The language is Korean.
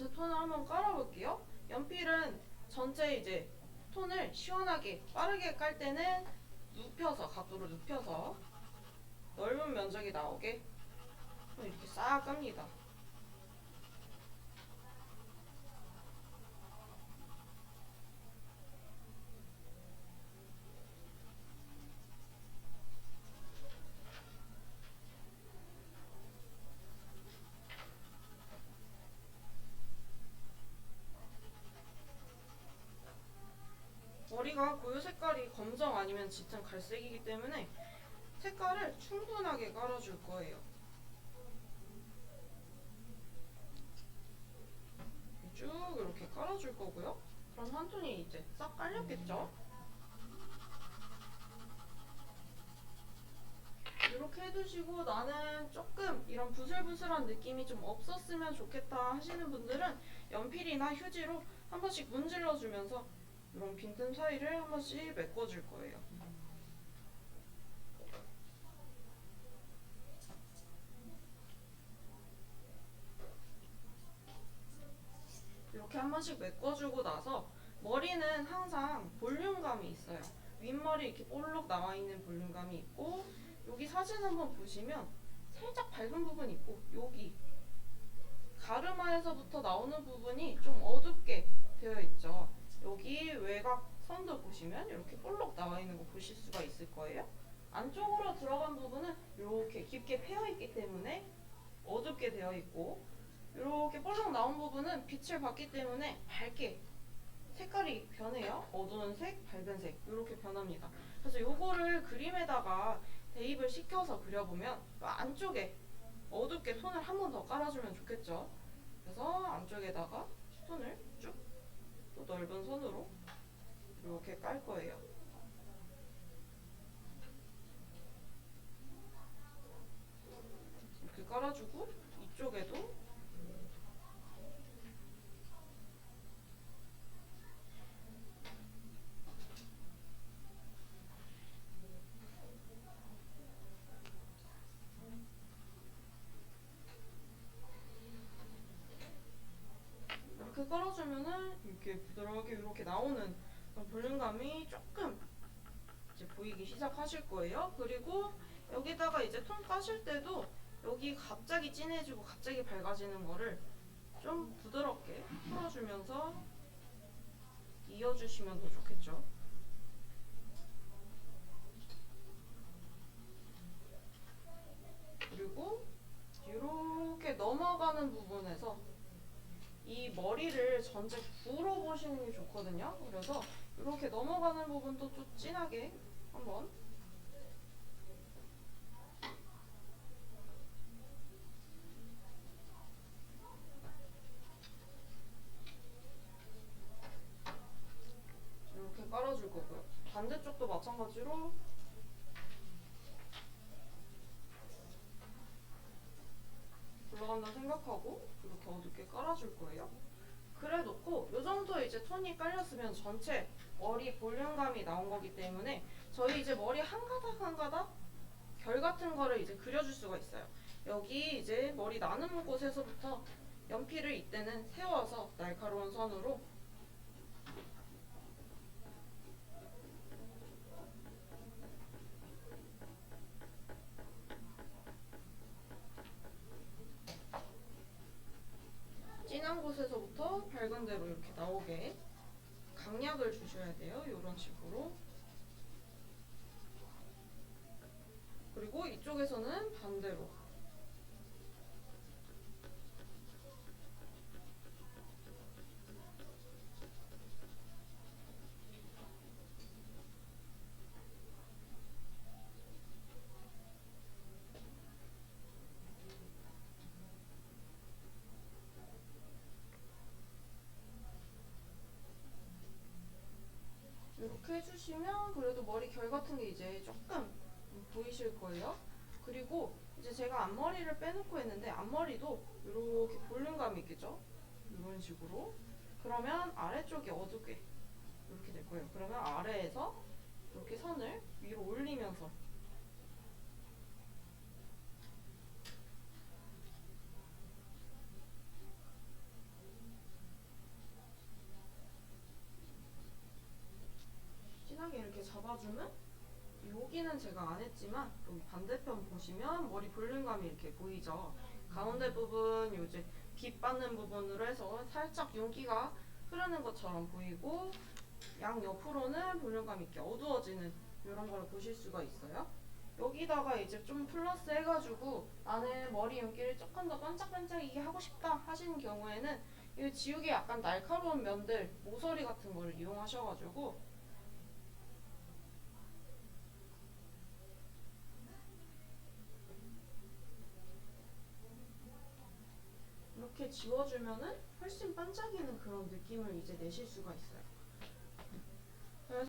전체 톤을 한번 깔아볼게요. 연필은 전체 이제 톤을 시원하게 빠르게 깔 때는 눕혀서 각도로 눕혀서 넓은 면적이 나오게 이렇게 싹 깝니다. 머리가 고유 색깔이 검정 아니면 짙은 갈색이기 때문에 색깔을 충분하게 깔아줄 거예요. 쭉 이렇게 깔아줄 거고요. 그럼 한 톤이 이제 싹 깔렸겠죠? 이렇게 해두시고 나는 조금 이런 부슬부슬한 느낌이 좀 없었으면 좋겠다 하시는 분들은 연필이나 휴지로 한 번씩 문질러 주면서 이런 빈틈 사이를 한 번씩 메꿔줄 거예요. 이렇게 한 번씩 메꿔주고 나서 머리는 항상 볼륨감이 있어요. 윗머리 이렇게 볼록 나와 있는 볼륨감이 있고 여기 사진 한번 보시면 살짝 밝은 부분이 있고 여기 가르마에서부터 나오는 부분이 좀 어둡게 되어 있죠. 여기 외곽 선도 보시면 이렇게 볼록 나와 있는 거 보실 수가 있을 거예요. 안쪽으로 들어간 부분은 이렇게 깊게 패여 있기 때문에 어둡게 되어 있고 이렇게 볼록 나온 부분은 빛을 받기 때문에 밝게 색깔이 변해요. 어두운 색, 밝은 색 이렇게 변합니다. 그래서 요거를 그림에다가 대입을 시켜서 그려보면 그 안쪽에 어둡게 톤을 한 번 더 깔아주면 좋겠죠. 그래서 안쪽에다가 톤을 쭉 또 넓은 선으로 이렇게 깔 거예요. 이렇게 깔아주고 이쪽에도 이렇게 깔아주면은 이렇게 부드럽게 이렇게 나오는 그런 볼륨감이 조금 이제 보이기 시작하실 거예요. 그리고 여기다가 이제 톤 까실 때도 여기 갑자기 진해지고 갑자기 밝아지는 거를 좀 부드럽게 풀어주면서 이어주시면 더 좋겠죠. 그리고 이렇게 넘어가는 부분에서 이 머리를 전체 구러 보시는 게 좋거든요. 그래서 이렇게 넘어가는 부분도 좀 진하게 한번 이렇게 깔아줄 거고요. 반대쪽도 마찬가지로 올라간다 생각하고 이렇게 어둡게 깔아줄 거예요. 그래 놓고 요 정도 이제 톤이 깔렸으면 전체 머리 볼륨감이 나온 거기 때문에 저희 이제 머리 한 가닥 한 가닥 결 같은 거를 이제 그려줄 수가 있어요. 여기 이제 머리 나누는 곳에서부터 연필을 이때는 세워서 날카로운 선으로 진한 곳에서부터 밝은 데로 이렇게 나오게 강약을 주셔야 돼요. 이런 식으로. 그리고 이쪽에서는 반대로. 이렇게 해주시면 그래도 머리 결 같은 게 이제 조금 보이실 거예요. 그리고 이제 제가 앞머리를 빼놓고 했는데 앞머리도 이렇게 볼륨감이 있겠죠? 이런 식으로. 그러면 아래쪽이 어둡게 이렇게 될 거예요. 그러면 아래에서 이렇게 선을 위로 올리면서 잡아주면 여기는 제가 안 했지만 여기 반대편 보시면 머리 볼륨감이 이렇게 보이죠. 가운데 부분 요 이제 빛 받는 부분으로 해서 살짝 윤기가 흐르는 것처럼 보이고 양 옆으로는 볼륨감 있게 어두워지는 이런 걸 보실 수가 있어요. 여기다가 이제 좀 플러스 해가지고 나는 머리 윤기를 조금 더 반짝반짝이게 하고 싶다 하시는 경우에는 이 지우개 약간 날카로운 면들 모서리 같은 걸 이용하셔가지고 이렇게 지워주면은 훨씬 반짝이는 그런 느낌을 이제 내실 수가 있어요.